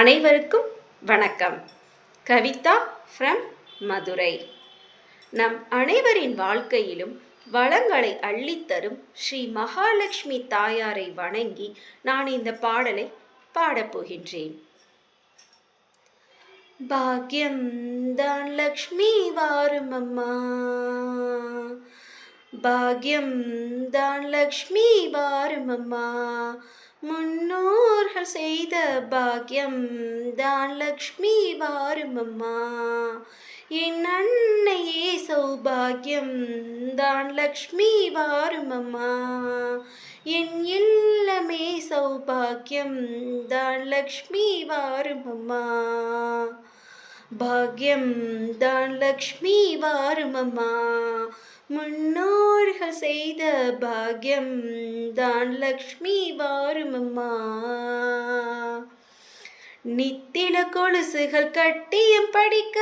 அனைவருக்கும் வணக்கம். கவிதா ஃப்ரம் மதுரை. நம் அனைவரின் வாழ்க்கையிலும் வளங்களை அள்ளித்தரும் ஸ்ரீ மகாலட்சுமி தாயாரை வணங்கி நான் இந்த பாடலை பாடப்போகின்றேன் பாக்யம் தான் லக்ஷ்மி வாரும் அம்மா. பாக்யம் தான் லக்ஷ்மி வாரும் அம்மா. முன்னோர்கள் செய்த பாக்கியம் தான் லக்ஷ்மி வாரும்மம்மா என் அன்னையே சௌபாகியம் தான் லக்ஷ்மி வாரும்மம்மா என் இல்லமே சௌபாகியம் தான் லக்ஷ்மி வாரும்மம்மா பாக்யம் தான் லக்ஷ்மி வாரும்மம்மா முன்னோர்கள் செய்த பாக்யம் தான் லக்ஷ்மி வாருமம்மா. நித்தில கொலுசுகள் கட்டியம் படிக்க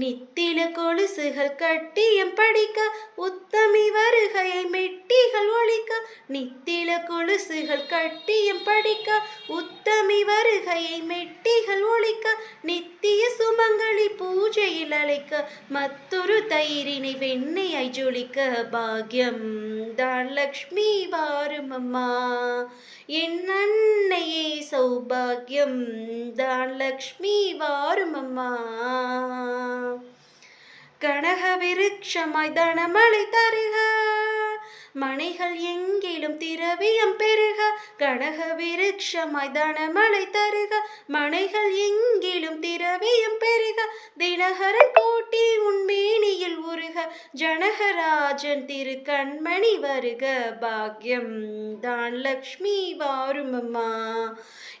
நித்தில கொலுசுகள் கட்டியம் படிக்க உத்தமி வருகையை மெட்டி ஒளிகள் ஒழிக்க நித்தில கொலுசுகள் கட்டியம் படிக்க உத்தமி வருகையை மெட்டிகள் ஒழிக்க நித்திய சுமங்கலி பூஜையில் அழைக்க மத்தொரு தயிரினை வெண்ணெயை ஜொலிக்க பாக்யம். தான் லக்ஷ்மி வாருமம்மா என் அன்னையே சௌபாகியம். தான் லக்ஷ்மி வாருமம்மா கனக விருட்சமாய் தனமழை தருக. மனைகள் எங்கிலும் திரவியம் பெருக கனக விருட்சமாய் தனமழை தருக. மனைகள் எங்கிலும் திரவியம் பெருக தினகரன் கோட்டி உண்மேனியில் உருக. ஜனகராஜன் திரு கண்மணி வருக பாக்யம் தான் லக்ஷ்மி வாருமம்மா.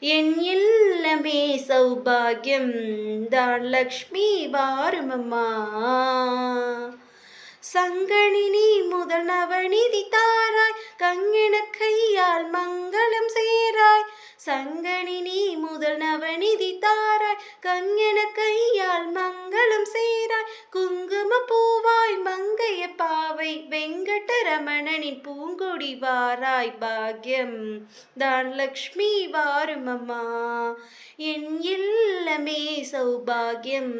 என் இல்லமே சௌபாகியம் தான் லக்ஷ்மி வாருமம்மா. சங்கணினி முதல் நவநிதி தாராய் கங்கென கையால் மங்களம் சேராய். சங்கணினி முதல் நவநிதி தாராய் கங்கென ரமணனின் பூங்கொடி வாராய் பாக்யம். தான் லக்ஷ்மி வாருமம்மா என் இல்லமே சௌபாகியம்.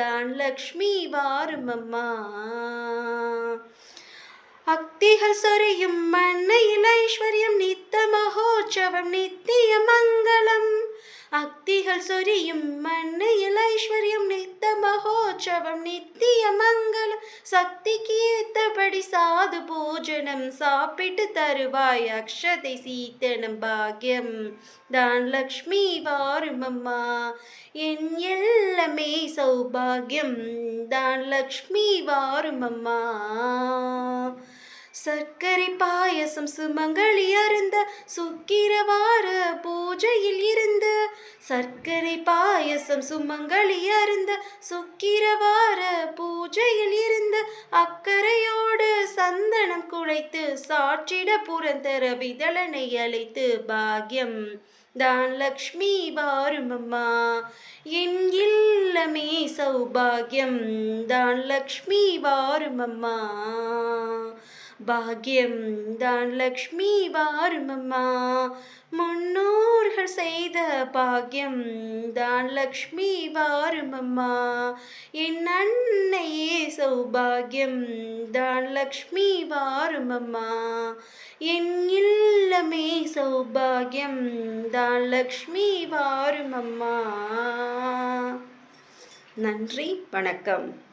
தான் லக்ஷ்மி வாருமம்மா அக்திகள் சொரியும் மண்ணையில் ஐஸ்வர்யம் நித்த மகோற்சவம் நித்திய மங்களம். அக்திகள் சொரியும் மண்ணையில் ஐஸ்வர்யம் நித்த மகோற்சவம் நித்திய மங்களம். சக்திக்கு ஏத்தபடி சாது போஜனம் சாப்பிட்டு தருவாய் அக்ஷதை சீத்தனம் பாக்யம். தான் லக்ஷ்மி வாருமம்மா என் எல்லாமே சௌபாகியம். தான் லக்ஷ்மி வாருமம்மா சர்க்கரை பாயசம் சுமங்களி அருந்த சுக்கிரவார பூஜையில் இருந்து. சர்க்கரை பாயசம் சுமங்களி அருந்த சுக்கிரவார பூஜையில் இருந்து. அக்கறையோடு சந்தனம் குழைத்து சாற்றிட புறந்தர விதழனை அழைத்து பாக்யம் தான் லக்ஷ்மி வாருமம்மா. என் இல்லமே சௌபாகியம் தான் லக்ஷ்மி வாருமம்மா. அம்மா பாக்யம் தான் லக்ஷ்மி வாரும் முன்னோர்கள் செய்த பாக்யம் தான் லக்ஷ்மி வாரும் என் அன்னையே சௌபாகியம் தான் லக்ஷ்மி வாரும் என் இல்லமே சௌபாகியம் தான் லக்ஷ்மி வாரும் நன்றி வணக்கம்.